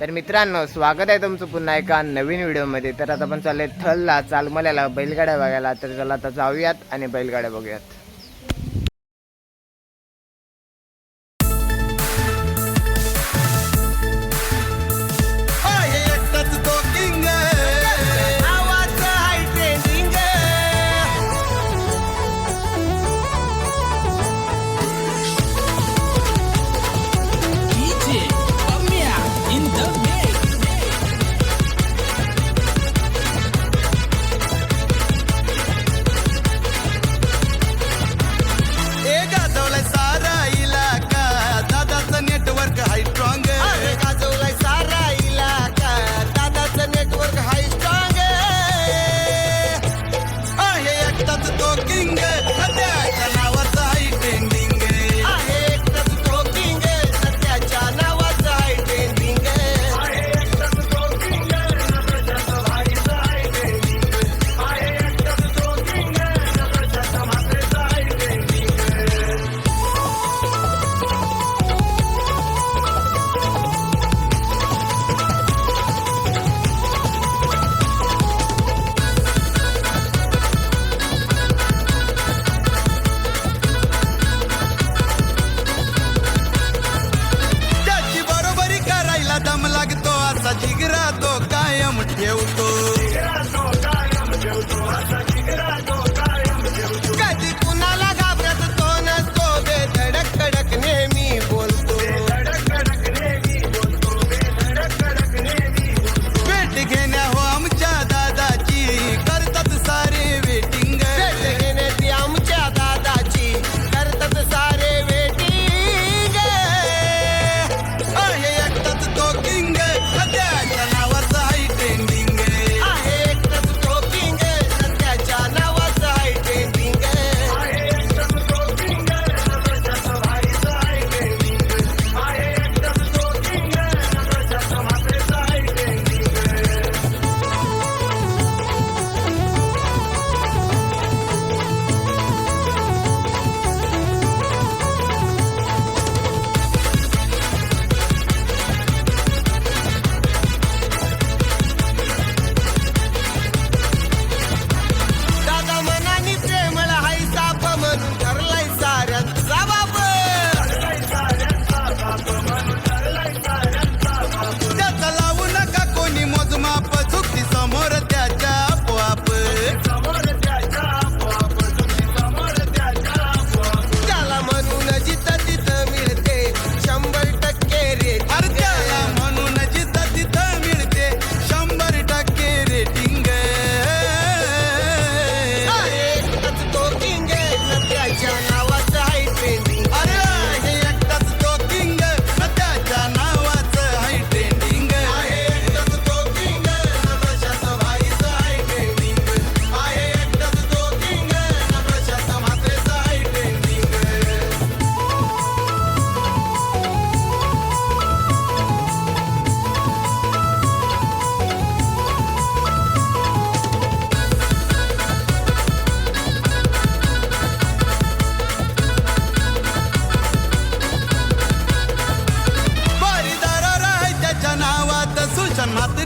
तर मित्रांनो स्वागत आहे तुमचं पुन्हा एका नवीन व्हिडिओमध्ये. तर आता आपण चालले थलला चालमल्याला बैलगाड्या बघायला. तर चला आता जाऊयात आणि बैलगाड्या बघूयात.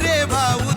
रे बाबू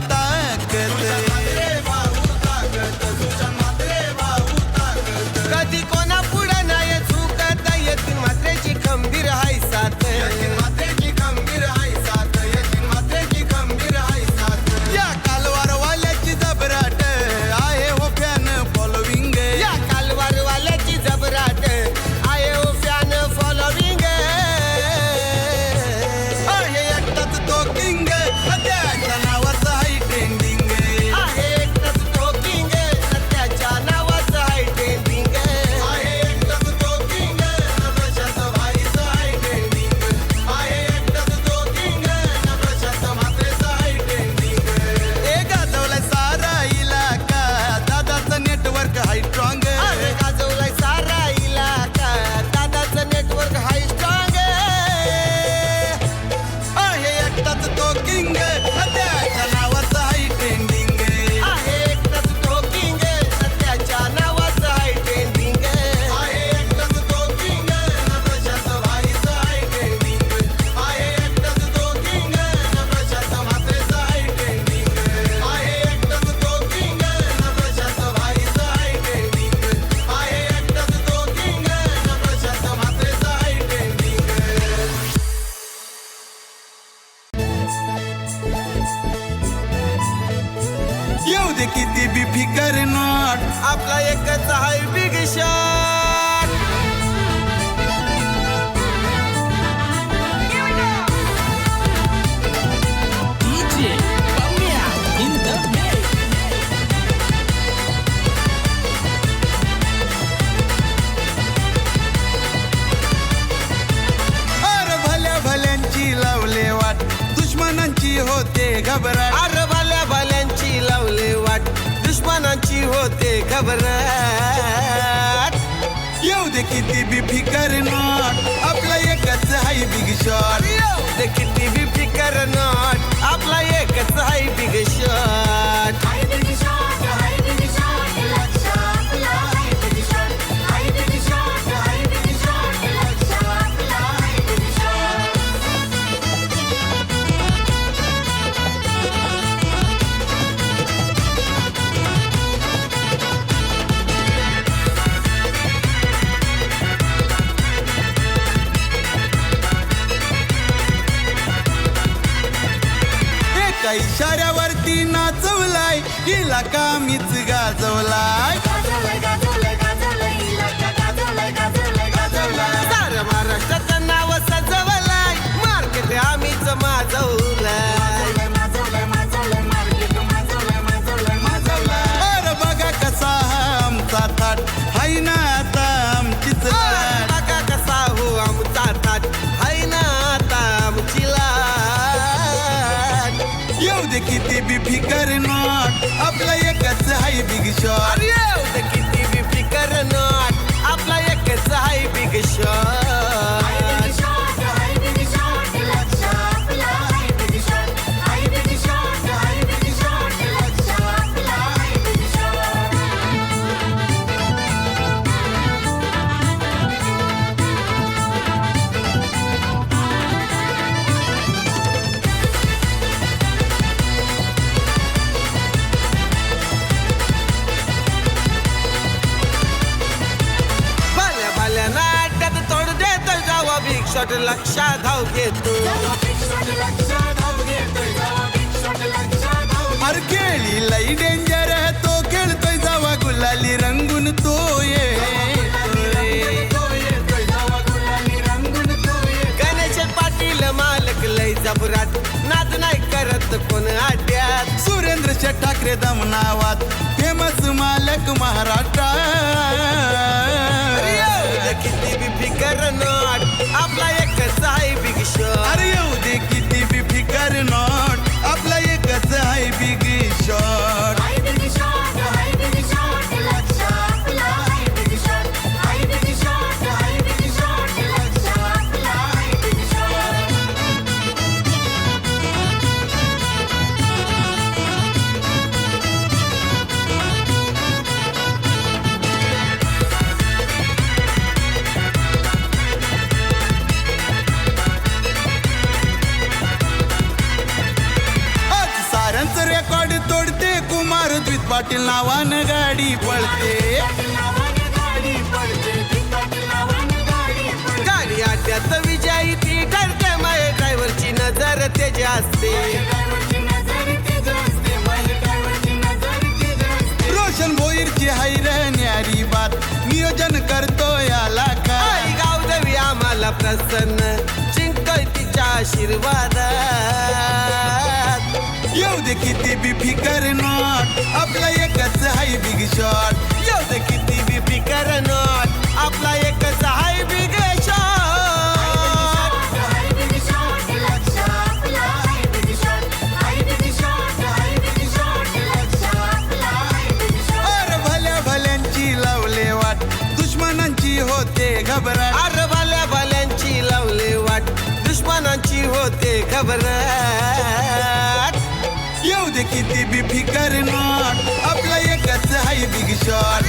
घबरात येऊ दे किती बी फिकर ना. इशाऱ्यावरती नाचवलाय. हिला कामीच गाजवलाय. येऊ दे किती बी फिकर नॉट. आपला एकच हाय बिग शॉट येऊ दे किती बी फिकर नॉट. आपला एकच हाय बिग शॉट शॉट लक्षा धाव घेतो. अर खेळी लई डेंजर तो खेळतोय जावा गुलाली रंगून तो ये गणेश पाटील मालक लई जबरात नाच नाही करत कोण आट्यात. सुरेंद्र शेठ ठाकरे दम नावात फेमस मालक पाटील नावानं गाडी पळते. गाडी आट्यात विजयी ती ठरते माय ड्रायव्हरची नजर त्याची असते. रोशन भोईरची न्यारी बात. नियोजन करतो याला काय आई गावदेवी आम्हाला प्रसन्न. जिंकतोय तिच्या आशीर्वाद होते खबर येऊ दे किती बी फिकर नॉट. आपला एकच हाय बिग शॉट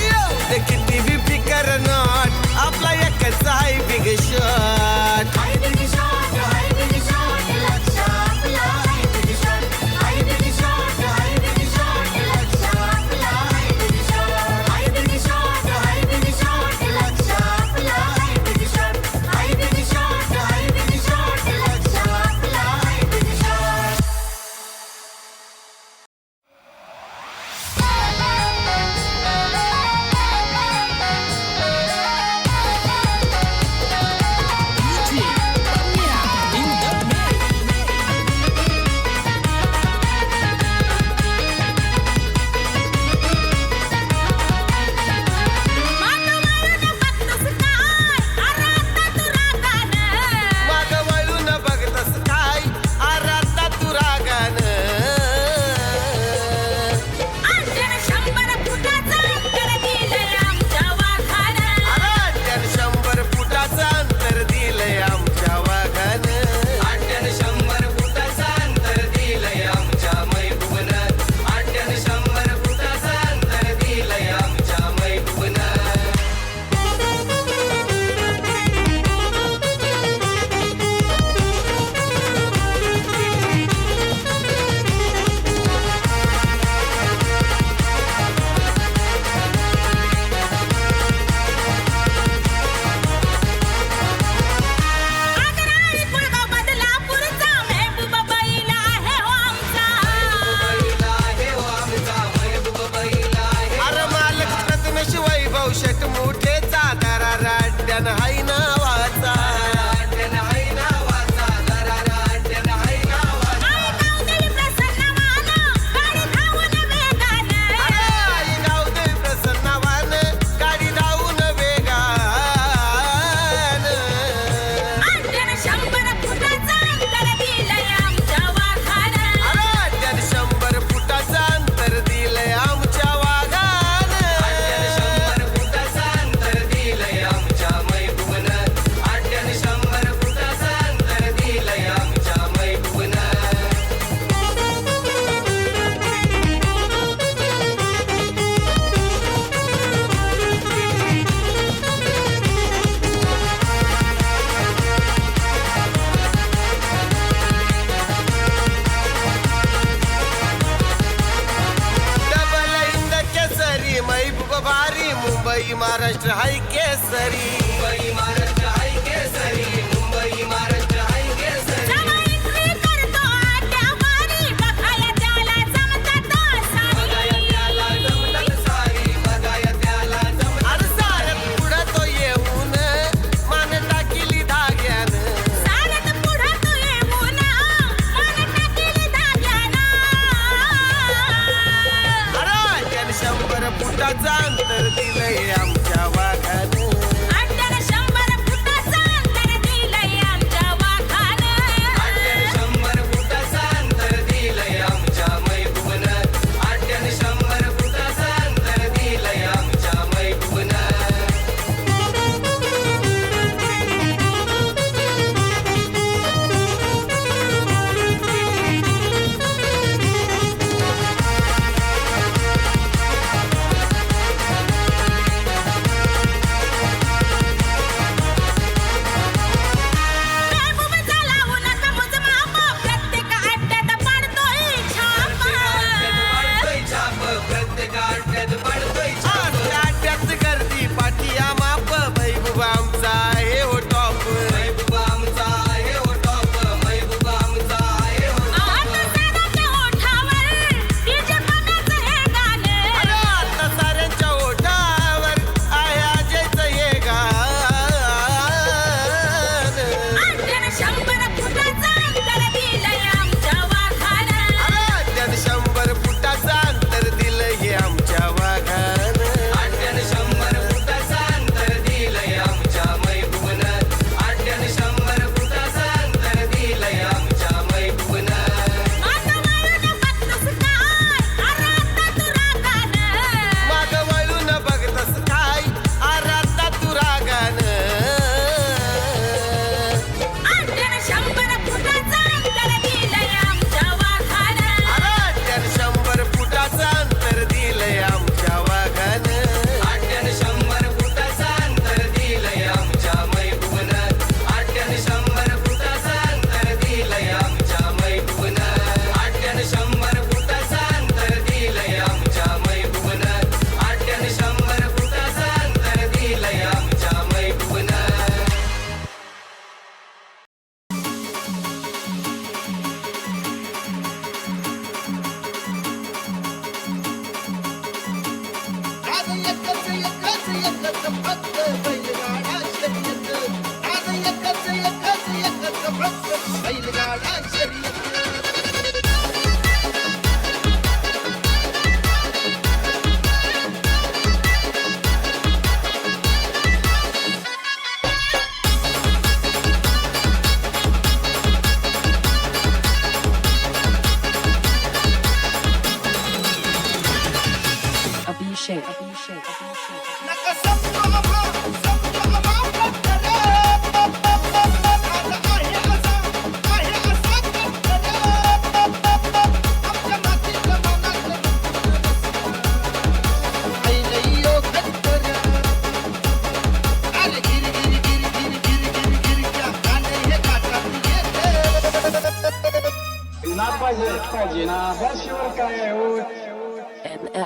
ना पाहिजे पाहिजे ना. बसवर काय हो?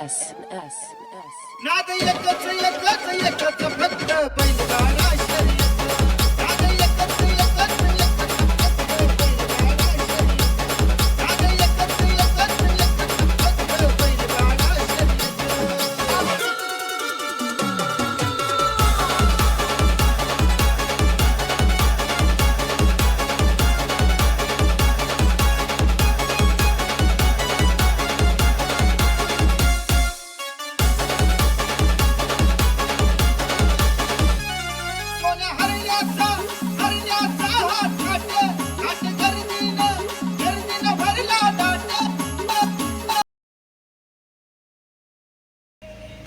एस एस. नाद एकच एकच एकच फक्त पैसा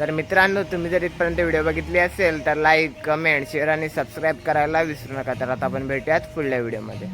तर मित्रांनो तुम्ही जर इथपर्यंत व्हिडिओ बघितली असेल तर लाईक कमेंट शेअर आणि सबस्क्राईब करायला विसरू नका. तर आता आपण भेटूयात पुढल्या व्हिडिओमध्ये.